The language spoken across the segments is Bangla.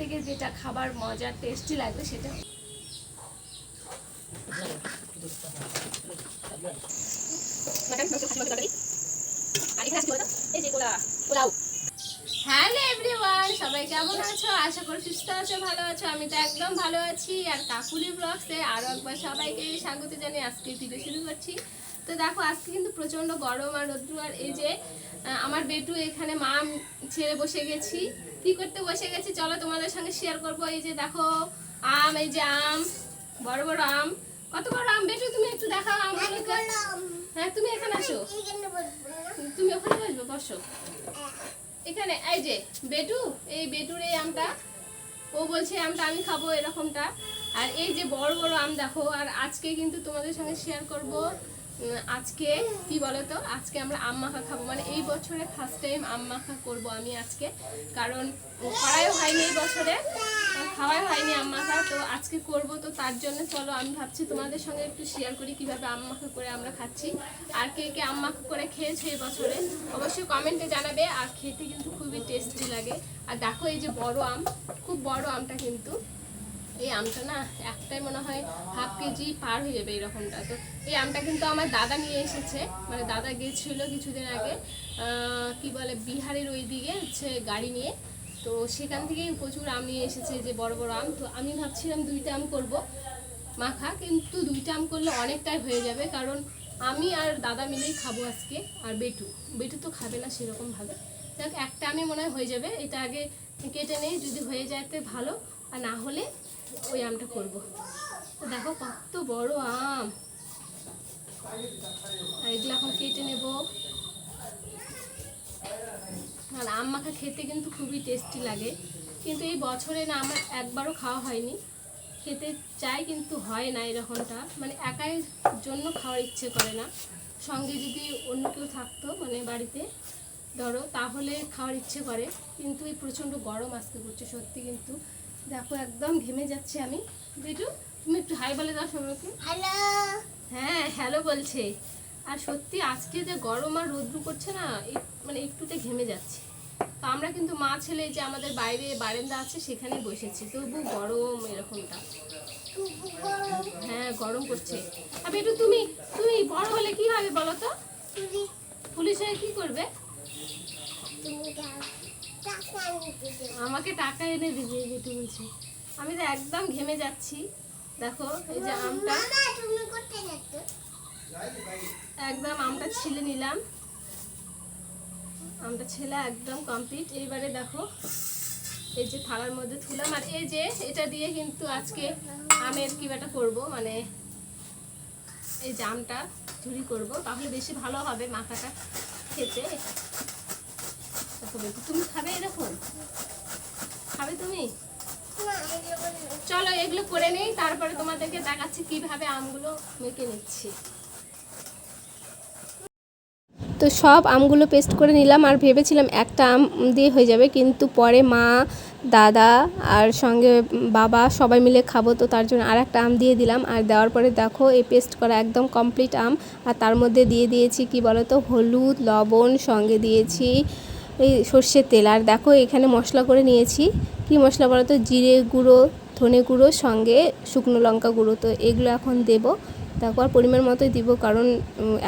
থেকে যেটা খাবার মজার টেস্টি লাগবে সেটা হ্যালো এভরিওয়ান সবাই কেমন আছো? আশা করি সুস্থ আছো, ভালো আছো। আমি তো একদম ভালো আছি। আর কাকুলি ব্লগসে আরও একবার সবাইকে স্বাগত জানিয়ে আজকে ভিডিও শুরু করছি। তো দেখো, আজকে কিন্তু প্রচণ্ড গরম আর রোদ্রু আর এই যে আমার বেটু এখানে মা ছেড়ে বসে গেছি। কি করতে বসে গেছি চলো তোমাদের সঙ্গে শেয়ার করব। এই যে দেখো আম এই যে আম বড় বড় আম। কত বড় আম? বেটু তুমি একটু দেখাও আমগুলোকে হ্যাঁ তুমি এখানে আসো। তুমি ওখানে বসবে বসো। এখানে এই যে বেটু এই বেটুর এই আমটা। ও বলছে আমটা আমি খাব এরকমটা। আর এই যে বড় বড় আম দেখো আর আজকে কিন্তু তোমাদের সঙ্গে শেয়ার করব। আজকে, কি বলো তো আজকে আমরা আম মাখা খাব। মানে এই বছরে ফার্স্ট টাইম আম মাখা করব আমি আজকে। কারণ করাইও হয়নি এই বছরে খাওয়াই হয়নি আম মাখা তো আজকে করব তো তার জন্য চলো, আমি ভাবছি তোমাদের সঙ্গে একটু শেয়ার করি কীভাবে আম মাখা করে আমরা খাচ্ছি। আর কে কে আম মাখা করে খেয়েছে এই বছরে? অবশ্যই কমেন্টে জানাবে। আর খেতে কিন্তু খুবই টেস্টি লাগে। আর দেখো এই যে বড় আম, খুব বড় আমটা কিন্তু। এই আমটা না একটাই মনে হয় হাফ কেজি পার হয়ে যাবে এরকমটা তো এই আমটা কিন্তু আমার দাদা নিয়ে এসেছে। মানে দাদা গেছিল কিছুদিন আগে কি বলে, বিহারের ওই দিকে হচ্ছে গাড়ি নিয়ে। তো সেখান থেকেই প্রচুর আম নিয়ে এসেছে যে বড় বড় আম। তো আমি ভাবছিলাম দুইটা আম করব মাখা, কিন্তু দুইটা আম করলে অনেকটাই হয়ে যাবে, কারণ আমি আর দাদা মিলেই খাব আজকে, আর বেটু। বেটু তো খাবে না সেরকমভাবে। দেখ একটা আমি মনে হয় হয়ে যাবে। এটা আগে কেটে নেই, যদি হয়ে যায় তো ভালো। আর না হলে ওই আমটা করব। দেখো কত বড় আম। আর এগুলো এখন কেটে নেব। আর আম মাখা খেতে কিন্তু খুবই টেস্টি লাগে। কিন্তু এই বছরে না আমার একবারও খাওয়া হয়নি। খেতে চাই কিন্তু হয় না এরকমটা মানে একাই জন্য খাওয়ার ইচ্ছে করে না। সঙ্গে যদি অন্য কেউ থাকতো মানে বাড়িতে, ধরো, তাহলে খাওয়ার ইচ্ছে করে। কিন্তু এই প্রচণ্ড গরম আজকে করছে সত্যি কিন্তু। দেখো একদম ঘেমে যাচ্ছে আমি। বেটু তুমি একটু হাই বলে দাও সবাইকে। হ্যালো হ্যাঁ হ্যালো বলছে। আর সত্যি আজকে যে গরম আর রৌদ্র করছে না মানে একটুতে ঘেমে যাচ্ছে। তো আমরা কিন্তু মা ছেলে যে আমাদের বাইরে বারান্দা আছে সেখানে বসেছি। তবু গরম এরকমটা। হ্যাঁ গরম করছে। আর একটু তুমি তুমি বড় হলে কি হবে বলো তো তুমি পুলিশ হয়ে কি করবে তুমি দাও টাকা নিতে দেবো আমাকে টাকা এনে দিবে যেটু বলছে আমি তো একদম ঘেমে যাচ্ছি। দেখো এই যে আমটা। একদম আমটা ছিলে নিলাম। আমটা ছেলে একদম কমপ্লিট এইবারে দেখো এই যে থালার মধ্যে তুলাম। আর এই যে এটা দিয়ে কিন্তু আজকে আমের কিবাটা করব মানে এই যে আমটা ঝুরি করব। তাহলে বেশি ভালো হবে মাথাটা খেতে। তুমি খাবে এরকম? খাবে তুমি। চলো এগুলো করে নেই তারপরে তোমাদেরকে দেখাচ্ছি কীভাবে আমগুলো মেখে নিচ্ছি। তো সব আমগুলো পেস্ট করে নিলাম আর ভেবেছিলাম একটা আম দিয়ে হয়ে যাবে কিন্তু পরে মা দাদা আর সঙ্গে বাবা সবাই মিলে খাব তো তার জন্য আর একটা আম দিয়ে দিলাম। আর দেওয়ার পরে দেখো এই পেস্ট করা একদম কমপ্লিট আম। আর তার মধ্যে দিয়ে দিয়েছি কি বলো তো হলুদ লবণ সঙ্গে দিয়েছি। এই সর্ষের তেল। আর দেখো এখানে মশলা করে নিয়েছি। কি মশলা বলো তো? জিরে গুঁড়ো, ধনে গুঁড়ো, সঙ্গে শুকনো লঙ্কা গুঁড়ো। তো এগুলো এখন দেবো। তারপর পরিমাণ মতোই দিব, কারণ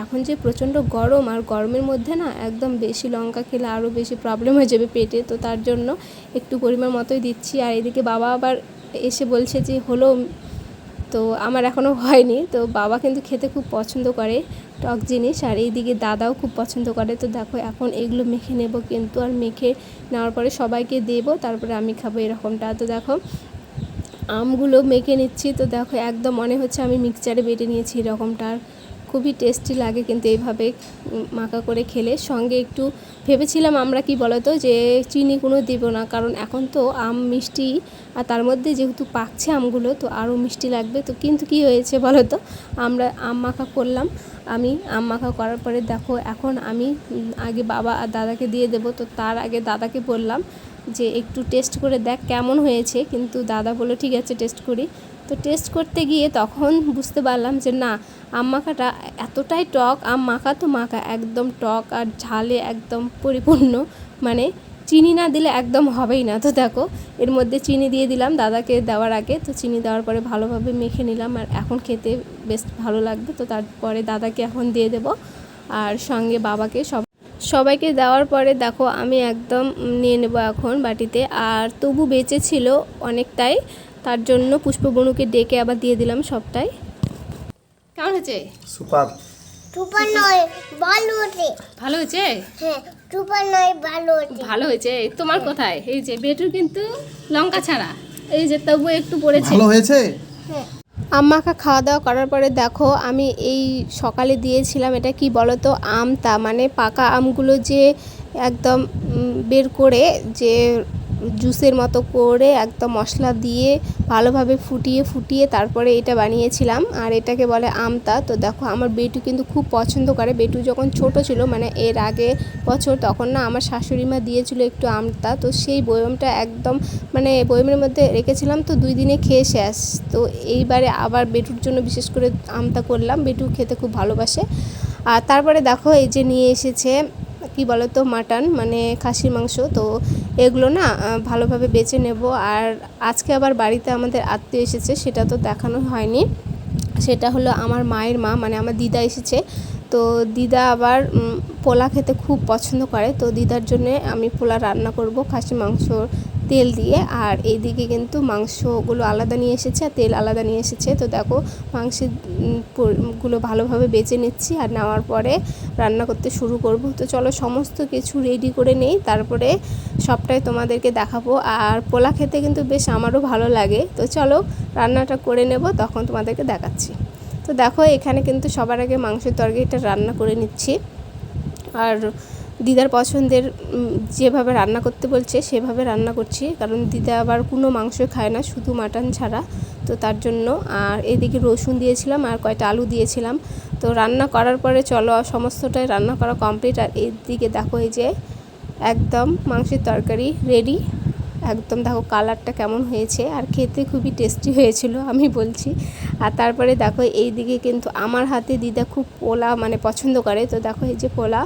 এখন যে প্রচণ্ড গরম আর গরমের মধ্যে না একদম বেশি লঙ্কা খেলে আরও বেশি প্রবলেম হয়ে যাবে পেটে। তো তার জন্য একটু পরিমাণ মতোই দিচ্ছি। আর এদিকে বাবা আবার এসে বলছে যে, হলো। তো আমার এখনও হয়নি। তো বাবা কিন্তু খেতে খুব পছন্দ করে। টক জিনিস, আর এইদিকে দাদাও খুব পছন্দ করে। তো দেখো, এখন এগুলো মেখে নেব কিন্তু, আর মেখে নেওয়ার পরে সবাইকে দেব, তারপরে আমি খাব এরকমটা। তো দেখো, আমগুলো মেখে নিচ্ছি। তো দেখো, একদম মনে হচ্ছে আমি মিক্সচারে বেটে নিয়েছি এরকমটা। আর খুবই টেস্টি লাগে কিন্তু এইভাবে মাখা করে খেলে। সঙ্গে একটু ভেবেছিলাম আমরা কি বলতো যে চিনি কোনো দেবো না, কারণ এখন তো আম মিষ্টি আর তার মধ্যে যেহেতু পাকছে আমগুলো তো আরও মিষ্টি লাগবে। তো কিন্তু কি হয়েছে বলো তো আমরা আম মাখা করলাম, আমি আম মাখা করার পরে দেখো এখন আমি আগে বাবা আর দাদাকে দিয়ে দেবো। তো তার আগে দাদাকে বললাম যে একটু টেস্ট করে দেখ কেমন হয়েছে। কিন্তু দাদা বলল, ঠিক আছে, টেস্ট করি। তো টেস্ট করতে গিয়ে তখন বুঝতে পারলাম যে না, আম মাখাটা এতটাই টক, আম মাখা তো মাখা, একদম টক আর ঝালে একদম পরিপূর্ণ। মানে চিনি না দিলে একদম হবেই না। তো দেখো, এর মধ্যে চিনি দিয়ে দিলাম, দাদাকে দেওয়ার আগে। তো চিনি দেওয়ার পরে ভালোভাবে মেখে নিলাম আর এখন খেতে বেশ ভালো লাগবে। তো তারপরে দাদাকে এখন দিয়ে দেব আর সঙ্গে বাবাকে সব, সবাইকে দেওয়ার পরে দেখো আমি একদম নিয়ে নেব এখন বাটিতে। আর তবু বেঁচে ছিল অনেকটাই। তার জন্য পুষ্পবনুকে ডেকে আবার দিয়ে দিলাম সবটাই। কেমন হয়েছে? সুপার। টুপা নয় ভালো হচ্ছে ভালো হয়েছে? হ্যাঁ টুপা নয় ভালো হচ্ছে ভালো হয়েছে। তোমার কোথায়? এই যে বেটুর কিন্তু লঙ্কা ছাড়া। এই যে তবু একটু পড়েছে। ভালো হয়েছে? হ্যাঁ। আম্মাকে খাওয়া দাওয়া করার পরে দেখো আমি এই সকালে দিয়েছিলাম এটা কি বলো তো আমটা। মানে পাকা আমগুলো যে একদম বের করে যে জুসের মতো করে একদম মশলা দিয়ে ভালোভাবে ফুটিয়ে ফুটিয়ে তারপরে এটা বানিয়েছিলাম। আর এটাকে বলে আমতা। তো দেখো, আমার বেটু কিন্তু খুব পছন্দ করে। বেটু যখন ছোট ছিল মানে এর আগে বছর, তখন না আমার শাশুড়ি মা দিয়েছিল একটু আমতা। তো সেই বয়মটা একদম মানে বয়মের মধ্যে রেখেছিলাম। তো দুই দিনে খেয়ে শেষ। তো এইবারে আবার বেটুর জন্য বিশেষ করে আমতা করলাম। বেটু খেতে খুব ভালোবাসে। আর তারপরে দেখো, এই যে নিয়ে এসেছে কি বলো তো মাটন মানে খাসির মাংস। তো এগুলো না ভালোভাবে বেছে নেব। আর আজকে আবার বাড়িতে আমাদের আত্মীয় এসেছে, সেটা তো দেখানো হয়নি। সেটা হলো আমার মায়ের মা মানে আমার দিদা এসেছে। তো দিদা আবার পোলা খেতে খুব পছন্দ করে। তো দিদার জন্য আমি পোলা রান্না করব খাসি মাংস তেল দিয়ে আর এইদিকে কিন্তু মাংসগুলো আলাদা নিয়ে এসেছে আর তেল আলাদা নিয়ে এসেছে। তো দেখো মাংসেরগুলো ভালোভাবে বেছে নিচ্ছি আর নেওয়ার পরে রান্না করতে শুরু করব। তো চলো সমস্ত কিছু রেডি করে নেই, তারপরে সবটাই তোমাদেরকে দেখাবো। আর পোলা খেতে কিন্তু বেশ আমারও ভালো লাগে। তো চলো রান্নাটা করে নেব, তখন তোমাদেরকে দেখাচ্ছি। তো দেখো এখানে কিন্তু সবার আগে মাংসের তরকারিটা রান্না করে নিচ্ছি। আর দিদার পছন্দের যেভাবে রান্না করতে বলছে, সেভাবে রান্না করছি। কারণ দিদা আবার কোনো মাংস খায় না, শুধু মাটন ছাড়া। তো তার জন্য, আর এদিকে রসুন দিয়েছিলাম, আর কয়টা আলু দিয়েছিলাম। তো রান্না করার পরে চলো সমস্তটাই রান্না করা কমপ্লিট। আর এদিকে দেখো এই যে, একদম মাংসের তরকারি রেডি একদম দেখো কালারটা কেমন হয়েছে, আর খেতে খুবই টেস্টি হয়েছিল, আমি বলছি। আর তারপরে দেখো এই দিকে কিন্তু আমার হাতে দিদা খুব পোলা মানে পছন্দ করে। তো দেখো এই যে পোলা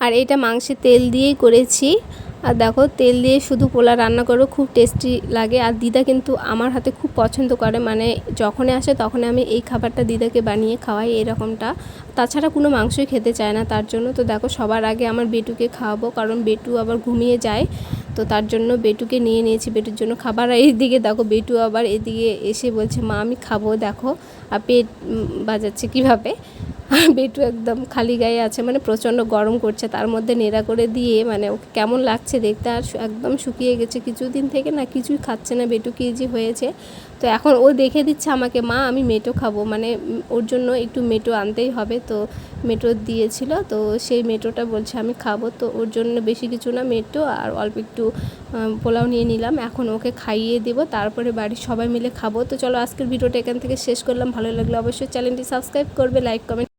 আর এটা মাংসের তেল দিয়েই করেছি। আর দেখো, তেল দিয়ে শুধু পোলা রান্না করো খুব টেস্টি লাগে। আর দিদা কিন্তু আমার হাতে খুব পছন্দ করে মানে যখনই আসে তখন আমি এই খাবারটা দিদাকে বানিয়ে খাওয়াই এরকমটা। তাছাড়া কোনো মাংসই খেতে চায় না তার জন্য। তো দেখো, সবার আগে আমার বেটুকে খাওয়াবো, কারণ বেটু আবার ঘুমিয়ে যায়। তো তার জন্য বেটুকে নিয়ে নিয়েছি বেটুর জন্য খাবার। এইদিকে দেখো, বেটু আবার এদিকে এসে বলছে, মা, আমি খাব, দেখো। আর পেট বাজাচ্ছে কীভাবে? বেটু একদম খালি গায়ে আছে মানে প্রচণ্ড গরম করছে, তার মধ্যে নেড়া করে দিয়ে মানে ওকে কেমন লাগছে দেখতে, আর একদম শুকিয়ে গেছে কিছুদিন থেকে না কিছুই খাচ্ছে না, বেটু কি যে হয়েছে। তো এখন ও দেখে দিচ্ছে আমাকে, মা, আমি মেটো খাব। মানে ওর জন্য একটু মেটো আনতেই হবে, তো মেটো দিয়েছিল, তো সেই মেটোটা বলছে, আমি খাব। তো ওর জন্য বেশি কিছু না, মেটো আর অল্প একটু পোলাও নিয়ে নিলাম, এখন ওকে খাইয়ে দেবো, তারপরে বাড়ির সবাই মিলে খাব। তো চলো আজকের ভিডিওটা এখান থেকে শেষ করলাম, ভালো লাগলে অবশ্যই চ্যানেলটি সাবস্ক্রাইব করবে, লাইক, কমেন্ট